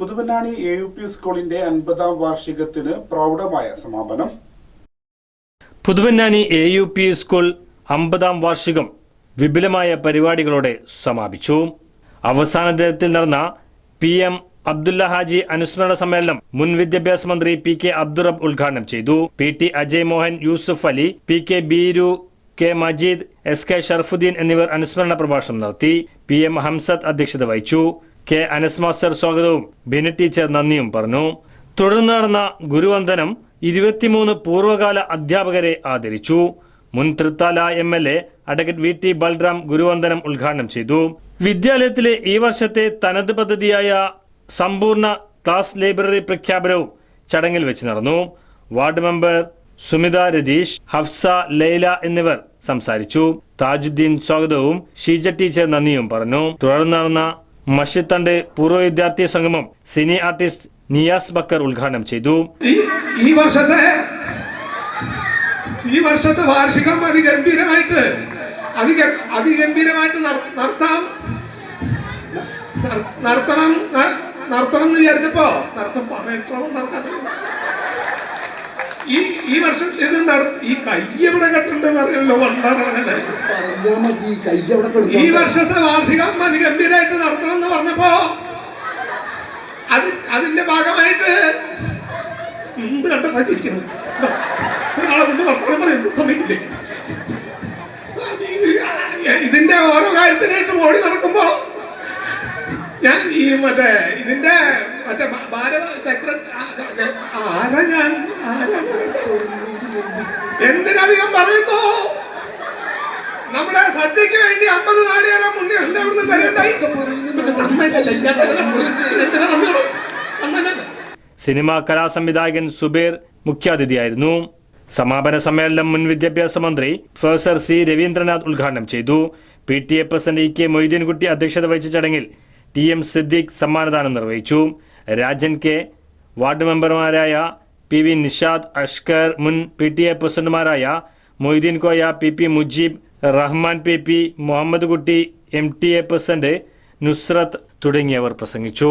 പുതുപന്നാണി A U P സ്കൂളിന്റെ അൻപതാം വാർഷികത്തിന് പ്രൗഢമായ സമാപനം. Puthuvannani A U P school അമ്പതാം വാർഷികം വിപുലമായ പരിപാടികളോടെ സമാപിച്ചു. അവസാന ദിനത്തിൽ നടന്ന പി എം അബ്ദുല്ല ഹാജി അനുസ്മരണ സമ്മേളനം മുൻ വിദ്യാഭ്യാസ മന്ത്രി പി കെ അബ്ദുറബ് ഉദ്ഘാടനം ചെയ്തു. P T Ajay Mohan Yusuf Ali P K Beeru K Majeed S K Sharafuddin എന്നിവർ അനുസ്മരണ പ്രഭാഷണം നടത്തി. പി എം ഹംസത്ത് അധ്യക്ഷത വഹിച്ചു. കെ അനസ് മാസ്റ്റർ സ്വാഗതവും. ബിനു ടീച്ചർ നന്ദിയും പറഞ്ഞു. തുടർന്ന് നടന്ന ഗുരുവന്ദനം ഇരുപത്തിമൂന്ന് പൂർവകാല അധ്യാപകരെ ആദരിച്ചു. മുൻ Thrithala M L A advocate V T Balram ഗുരുവന്ദനം ഉദ്ഘാടനം ചെയ്തു. വിദ്യാലയത്തിലെ ഈ വർഷത്തെ തനത് പദ്ധതിയായ സമ്പൂർണ ക്ലാസ് ലൈബ്രറി പ്രഖ്യാപനവും ചടങ്ങിൽ വെച്ച് നടന്നു. വാർഡ് മെമ്പർ സുമിത രതീഷ് ഹഫ്സ ലൈല എന്നിവർ സംസാരിച്ചു. താജുദ്ദീൻ സ്വാഗതവും. ഷീജ ടീച്ചർ നന്ദിയും പറഞ്ഞു. തുടർന്ന് നടന്ന മഷിത്തണ്ട് പൂർവ വിദ്യാർത്ഥി സംഗമം സിനി ആർട്ടിസ്റ്റ് നിയാസ് ബക്കർ ഉദ്ഘാടനം ചെയ്തു. ഈ വർഷത്തെ ഈ വർഷത്തെ വാർഷികം അതിഗംഭീരമായിട്ട് അതിഗ അതിഗംഭീരമായിട്ട് നട- നടത്താം. നട- നടത്തണം നടത്തണം എന്ന് വിചാരിച്ചപ്പോ നടത്തം പറയട്ടോ നടക്കാൻ ഈ ഈ വർഷം ഇത് നട ഈ കൈ എവിടെ കെട്ടുണ്ടെന്ന് അറിയല്ലോ വണ്ടാറങ്ങനെ ഈ വർഷത്തെ വാർഷികം അതിഗംഭീരമായിട്ട് നടത്തണം എന്ന് പറഞ്ഞപ്പോ അത് അതിന്റെ ഭാഗമായിട്ട് എന്ത് കണ്ടപ്പോ ഒരാളെ കൊണ്ട് വർത്തമാനം ഇതിന്റെ ഓരോ കാര്യത്തിനായിട്ട് ഓടി നടക്കുമ്പോ ഞാൻ ഈ മറ്റേ ഇതിന്റെ മറ്റേ ഭാരവ ഭാര സെക്രട്ടറി ആരാ ഞാൻ? എന്തിനധികം പറയുന്നു? നമ്മുടെ സദ്യക്ക് വേണ്ടി അമ്പത് നാളികേരം മുന്നേഷന്റെ അവിടുന്ന് തരേണ്ടായി സിനിമാ കലാസംവിധായകൻ സുബേർ മുഖ്യാതിഥിയായിരുന്നു. സമാപന സമ്മേളനം മുൻ വിദ്യാഭ്യാസ മന്ത്രി പ്രൊഫസർ സി രവീന്ദ്രനാഥ് ഉദ്ഘാടനം ചെയ്തു. P T A president E K Moideenkutty അധ്യക്ഷത വഹിച്ച ചടങ്ങിൽ ടി എം സിദ്ദീഖ് സമ്മാനദാനം നിർവഹിച്ചു. രാജൻ കെ വാർഡ് മെമ്പർമാരായ പി വി നിഷാദ് അഷ്കർ മുൻ പി ടി എ പ്രസിഡന്റുമാരായ Moideen Koya P P Mujeeb Rahman P P Muhammad Kutty M T A president Nusrath തുടങ്ങിയവർ പ്രസംഗിച്ചു.